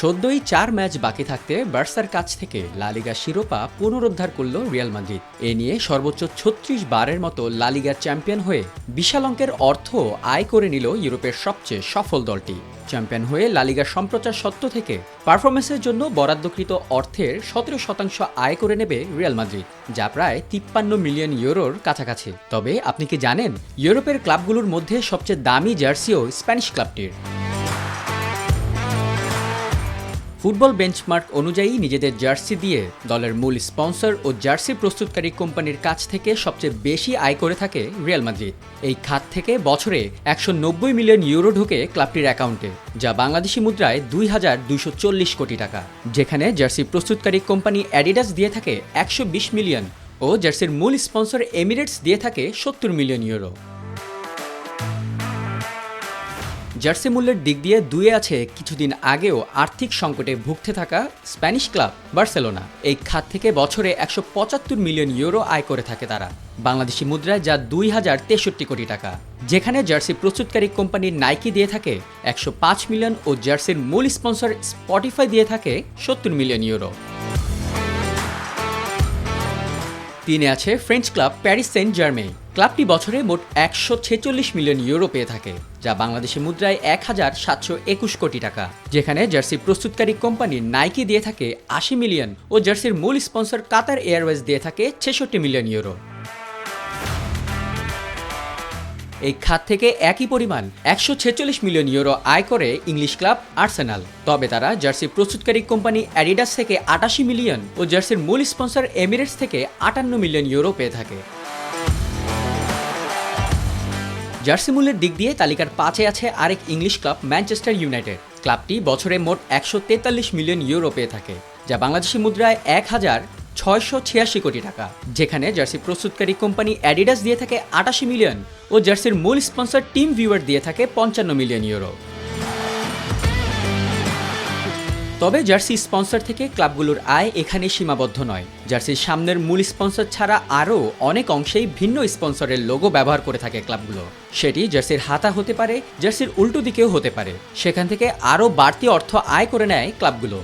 সদ্যই চার ম্যাচ বাকি থাকতে বার্সার কাছ থেকে লালিগা শিরোপা পুনরুদ্ধার করল রিয়াল মাদ্রিদ। এ নিয়ে সর্বোচ্চ ছত্রিশ বারের মতো লালিগা চ্যাম্পিয়ন হয়ে বিশাল অঙ্কের অর্থ আয় করে নিল ইউরোপের সবচেয়ে সফল দলটি। চ্যাম্পিয়ন হয়ে লালিগার সম্প্রচার সত্ত্ব থেকে পারফরমেন্সের জন্য বরাদ্দকৃত অর্থের সতেরো শতাংশ আয় করে নেবে রিয়াল মাদ্রিদ, যা প্রায় তিপ্পান্ন মিলিয়ন ইউরোর কাছাকাছি। তবে আপনি কি জানেন, ইউরোপের ক্লাবগুলোর মধ্যে সবচেয়ে দামি জার্সিও স্প্যানিশ ক্লাবটির? ফুটবল বেঞ্চমার্ক অনুযায়ী নিজেদের জার্সি দিয়ে দলের মূল স্পন্সর ও জার্সি প্রস্তুতকারী কোম্পানির কাছ থেকে সবচেয়ে বেশি আয় করে থাকে রিয়াল মাদ্রিদ। এই খাত থেকে বছরে একশো নব্বই মিলিয়ন ইউরো ঢুকে ক্লাবটির অ্যাকাউন্টে, যা বাংলাদেশি মুদ্রায় দুই হাজার দুইশো চল্লিশ কোটি টাকা, যেখানে জার্সি প্রস্তুতকারী কোম্পানি অ্যাডিডাস দিয়ে থাকে একশো বিশ মিলিয়ন ও জার্সির মূল স্পন্সর এমিরেটস দিয়ে থাকে সত্তর মিলিয়ন ইউরো। জার্সি মূল্যের দিক দিয়ে দুয়ে আছে কিছুদিন আগেও আর্থিক সংকটে ভুগতে থাকা স্প্যানিশ ক্লাব বার্সেলোনা। এই খাত থেকে বছরে একশো পঁচাত্তর মিলিয়ন ইউরো আয় করে থাকে তারা। বাংলাদেশি মুদ্রায় যা দুই হাজার তেষট্টি কোটি টাকা। যেখানে জার্সি প্রস্তুতকারী কোম্পানি নাইকি দিয়ে থাকে একশো পাঁচ মিলিয়ন ও জার্সির মূল স্পন্সর স্পটিফাই দিয়ে থাকে সত্তর মিলিয়ন ইউরো। তিনে আছে French club Paris Saint Germain ক্লাবটি বছরে মোট একশো ছেচল্লিশ মিলিয়ন ইউরো পেয়ে থাকে, যা বাংলাদেশি মুদ্রায় এক হাজার সাতশো একুশ কোটি টাকা। যেখানে জার্সি প্রস্তুতকারী কোম্পানি নাইকি দিয়ে থাকে আশি মিলিয়ন ও জার্সির মূল স্পন্সর কাতার এয়ারওয়েজ দিয়ে থাকে ছেষট্টি মিলিয়ন ইউরো। এই খাত থেকে একই পরিমাণ একশো ছেচল্লিশ মিলিয়ন ইউরো আয় করে ইংলিশ ক্লাব আর্সেনাল। তবে তারা জার্সি প্রস্তুতকারী কোম্পানি অ্যাডিডাস থেকে আটাশি মিলিয়ন ও জার্সির মূল স্পন্সর এমিরেটস থেকে আটান্ন মিলিয়ন ইউরো পেয়ে থাকে। জার্সি মূল্যের দিক দিয়ে তালিকার পাঁচে আছে আরেক ইংলিশ ক্লাব ম্যানচেস্টার ইউনাইটেড। ক্লাবটি বছরে মোট একশো তেতাল্লিশ মিলিয়ন ইউরো পেয়ে থাকে, যা বাংলাদেশি মুদ্রায় এক হাজার ছয়শো ছিয়াশি কোটি টাকা, যেখানে জার্সি প্রস্তুতকারী কোম্পানি অ্যাডিডাস দিয়ে থাকে আটাশি মিলিয়ন ও জার্সির মূল স্পন্সর টিম ভিউয়ার দিয়ে থাকে পঞ্চান্ন মিলিয়ন ইউরো। তবে জার্সি স্পন্সর থেকে ক্লাবগুলোর আয় এখানে সীমাবদ্ধ নয়। জার্সির সামনের মূল স্পন্সর ছাড়া আরও অনেক অংশেই ভিন্ন স্পন্সরের লোগো ব্যবহার করে থাকে ক্লাবগুলো। সেটি জার্সির হাতা হতে পারে, জার্সির উল্টো দিকেও হতে পারে। সেখান থেকে আরও বাড়তি অর্থ আয় করে নেয় ক্লাবগুলো।